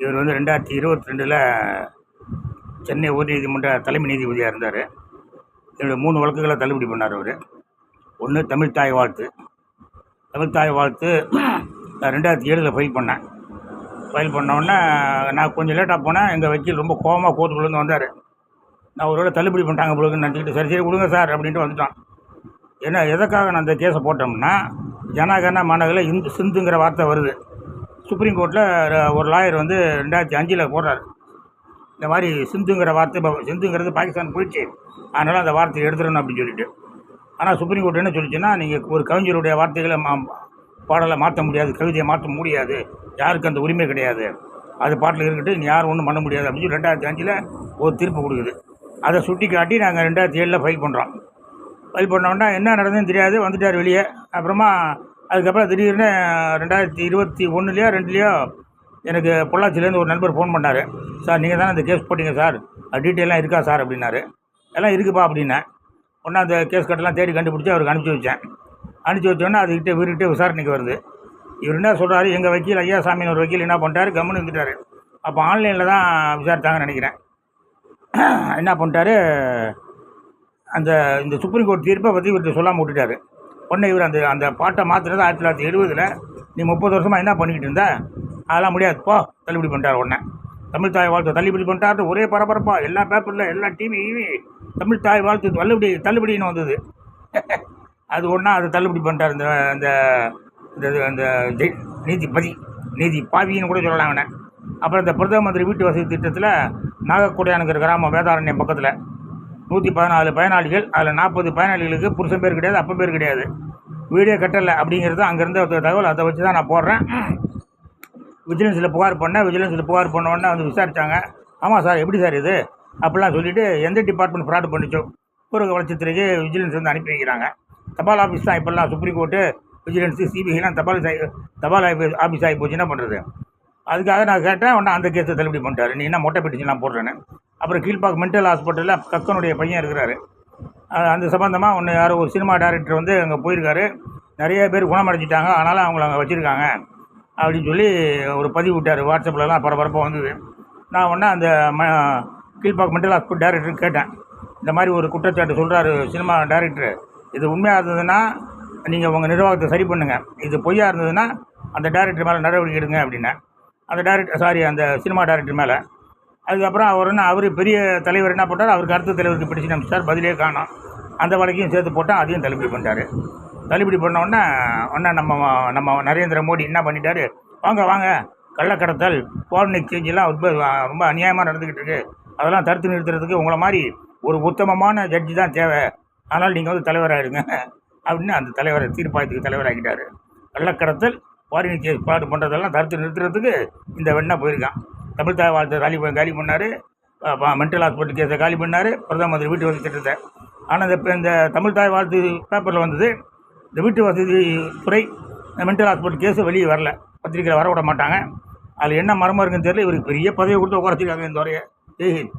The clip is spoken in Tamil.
இவர் வந்து ரெண்டாயிரத்தி இருபத்தி ரெண்டில் சென்னை உயர்நீதிமன்ற தலைமை நீதிபதியாக இருந்தார். என்னுடைய மூணு வழக்குகளை தள்ளுபடி பண்ணார் அவர். ஒன்று தமிழ் தாய் வாழ்த்து. தமிழ் தாய் வாழ்த்து நான் ரெண்டாயிரத்தி ஏழில் ஃபைல் பண்ணேன். ஃபைல் பண்ணோடனே நான் கொஞ்சம் லேட்டாக போனேன். எங்கள் வக்கீல் ரொம்ப கோவமாக கோர்ட்டுக்குள்ளேருந்து வந்தார். நான் ஒரு வேளை தள்ளுபடி பண்ணிட்டாங்க பொழுதுன்னு நினச்சிக்கிட்டு சரி சரி கொடுங்க சார் அப்படின்ட்டு வந்துட்டான். ஏன்னா எதுக்காக நான் அந்த கேஸை போட்டோம்னா ஜனகன மனதில் இந்து சிந்துங்கிற வார்த்தை வருது. சுப்ரீம் கோர்ட்டில் ஒரு லாயர் வந்து ரெண்டாயிரத்தி அஞ்சில் போடுறாரு. இந்த மாதிரி சிந்துங்கிற வார்த்தை இப்போ சிந்துங்கிறது பாகிஸ்தான் போயிடுச்சு. அதனால் அந்த வார்த்தையை எடுத்துடணும் அப்படின்னு சொல்லிட்டு. ஆனால் சுப்ரீம் கோர்ட் என்ன சொல்லிச்சுன்னா நீங்கள் ஒரு கவிஞருடைய வார்த்தைகளை மா பாடலை மாற்ற முடியாது கவிதையை மாற்ற முடியாது. யாருக்கு அந்த உரிமை கிடையாது. அது பாட்டில் இருக்கட்டு நீ யாரும் ஒன்றும் பண்ண முடியாது அப்படின்னு சொல்லி ரெண்டாயிரத்தி அஞ்சில் ஒரு தீர்ப்பு கொடுக்குது. அதை சுட்டி காட்டி நாங்கள் ரெண்டாயிரத்தி ஏழில் ஃபைல் பண்ணுறோம் ஃபைல் பண்ணோன்னா என்ன நடந்ததுன்னு தெரியாது. வந்துட்டார் வெளியே. அப்புறமா அதுக்கப்புறம் திடீர்னு ரெண்டாயிரத்தி இருபத்தி ஒன்றுலையோ ரெண்டுலேயோ எனக்கு பொள்ளாச்சிலேருந்து ஒரு நண்பர் ஃபோன் பண்ணார். சார் நீங்கள் தானே அந்த கேஸ் போட்டிங்க சார்? அது டீட்டெயிலாம் இருக்கா சார்? அப்படின்னாரு. எல்லாம் இருக்குப்பா அப்படின்னேன். ஒன்றா அந்த கேஸ் கட்டெல்லாம் தேடி கண்டுபிடிச்சி அவருக்கு அனுப்பிச்சி வச்சேன். அனுப்பிச்சி வச்சோன்னே அதுக்கிட்ட வீட்டுக்கிட்டே விசாரணைக்கு வருது. இவர் என்ன சொல்கிறாரு எங்கள் வக்கீல் ஐயா சாமியின் ஒரு வக்கீல் என்ன பண்ணிட்டாரு? கம்முன்னு இருந்துட்டாரு. அப்போ ஆன்லைனில் தான் விசாரித்தாங்கன்னு நினைக்கிறேன். என்ன பண்ணிட்டாரு? அந்த இந்த சுப்ரீம் கோர்ட் தீர்ப்பை பற்றி இவர்கிட்ட சொல்லாமல் விட்டுட்டாரு. உடனே இவர் அந்த அந்த பாட்டை மாற்றுறது ஆயிரத்தி தொள்ளாயிரத்தி எழுபதில் நீ முப்பது வருஷமாக என்ன பண்ணிக்கிட்டு இருந்த? அதெல்லாம் முடியாது. போ தள்ளுபடி பண்ணிட்டார் உடனே தமிழ் தாய் வாழ்த்து. தள்ளுபடி பண்ணிட்டார். ஒரே பரபரப்பா. எல்லா பேப்பரில் எல்லா டிவி தமிழ் தாய் வாழ்த்து தள்ளுபடி தள்ளுபடின்னு வந்தது. அது ஒன்றா அது தள்ளுபடி பண்ணிட்டார். இந்த அந்த இந்த அந்த ஜெய் நீதிபதி நீதி பாவின்னு கூட சொல்லலாம் அவனை. அப்புறம் இந்த பிரதம மந்திரி வீட்டு வசதி திட்டத்தில் நாகக்குடையானுங்கிற கிராமம் வேதாரண்யம் பக்கத்தில் நூற்றி பதினாலு பயனாளிகள் அதில் நாற்பது பயனாளிகளுக்கு புருஷன் பேர் கிடையாது அப்பன் பேர் கிடையாது. வீடியோ கட்டலை அப்படிங்கிறது அங்கேருந்து ஒரு தகவல் அதை வச்சு தான் நான் போடுறேன். விஜிலன்ஸில் புகார் பண்ணேன் விஜிலன்ஸில் புகார் பண்ண உடனே வந்து விசாரித்தாங்க ஆமாம் சார் எப்படி சார் இது? அப்படிலாம் சொல்லிவிட்டு எந்த டிபார்ட்மெண்ட் ஃப்ராட் பண்ணிச்சோ? ஊரக வளர்ச்சித்துறைக்கு விஜிலன்ஸ் வந்து அனுப்பி வைக்கிறாங்க. தபால் ஆஃபீஸ் தான் இப்போல்லாம் சுப்ரீம் கோர்ட்டு விஜிலன்ஸு சிபிஐலாம் தபால் சாய் தபால் ஆஃபீஸ் ஆஃபீஸ் ஆகி போச்சு. என்ன பண்ணுறது அதுக்காக நான் கேட்டேன் உடனே அந்த கேஸை தள்ளுபடி பண்ணிட்டாரு. நீ என்ன மொட்டை பெட்டிஷன் போடுறேன்னு. அப்புறம் கீழ்ப்பாக்கம் மென்டல் ஹாஸ்பிட்டலில் கக்கனுடைய பையன் இருக்கிறாரு. அந்த சம்மந்தமாக ஒன்று யாரோ ஒரு சினிமா டைரக்டர் வந்து அங்கே போயிருக்காரு. நிறைய பேர் குணமடைஞ்சிட்டாங்க. ஆனாலும் அவங்கள அங்கே வச்சுருக்காங்க. அப்படின்னு சொல்லி ஒரு பதிவு விட்டார். வாட்ஸ்அப்லலாம் பரபரப்பாக வந்தது. நான் உடனே அந்த ம கீழ்பாக் மென்டல் ஹாஸ்பிட்டல் டைரக்டர் கேட்டேன். இந்த மாதிரி ஒரு குற்றச்சாட்டு சொல்கிறாரு சினிமா டைரக்டர் இது உண்மையாக இருந்ததுன்னா நீங்கள் உங்கள் நிர்வாகத்தை சரி பண்ணுங்கள் இது பொய்யா இருந்ததுன்னா அந்த டைரக்டர் மேலே நடவடிக்கை எடுங்க அப்படின்னேன். அந்த டைரக்டர் சாரி அந்த சினிமா டைரக்டர் மேலே. அதுக்கப்புறம் அவர் என்ன அவர் பெரிய தலைவர் என்ன பண்ணார் அவருக்கு அடுத்த தலைவருக்கு பிடிச்சு நம்பிச்சார் பதிலே காணும். அந்த வழக்கையும் சேர்த்து போட்டால் அதையும் தள்ளுபடி பண்ணிட்டாரு. தள்ளுபடி பண்ணோடனே உடனே நம்ம நம்ம நரேந்திர மோடி என்ன பண்ணிட்டாரு? வாங்க வாங்க கள்ளக்கடத்தல் ஃபாரின் எக்ஸ்சேஞ்செலாம் ரொம்ப ரொம்ப அநியாயமாக நடந்துக்கிட்டு இருக்கு. அதெல்லாம் தடுத்து நிறுத்துறதுக்கு உங்களை மாதிரி ஒரு உத்தமமான ஜட்ஜி தான் தேவை. அதனால் நீங்கள் வந்து தலைவராகிடுங்க அப்படின்னு அந்த தலைவரை தீர்ப்பாயத்துக்கு தலைவராகிட்டார் கள்ளக்கடத்தல் ஃபாரின் எக்ஸ்சேஞ்ச் பாடு பண்ணுறதெல்லாம் தடுத்து நிறுத்துறதுக்கு இந்த வெண்ணா போயிருக்கான். தமிழ் தாய் வாழ்த்தை காலி காலி பண்ணார் மென்டல் ஹாஸ்பிட்டல் கேஸை காலி பண்ணார் பிரதம மந்திரி வீட்டு வசதி திட்டத்தை. ஆனால் இந்த இப்போ இந்த தமிழ் தாய் வாழ்த்து பேப்பரில் வந்தது இந்த வீட்டு வசதி துறை மென்டல் ஹாஸ்பிட்டல் கேஸு வெளியே வரல. பத்திரிக்கையில் வர விட மாட்டாங்க. அதில் என்ன மரமாக இருக்குன்னு தெரியல. இவருக்கு பெரிய பதவி கொடுத்து உட்கார இந்த துறையை. ஜெய்ஹிந்த்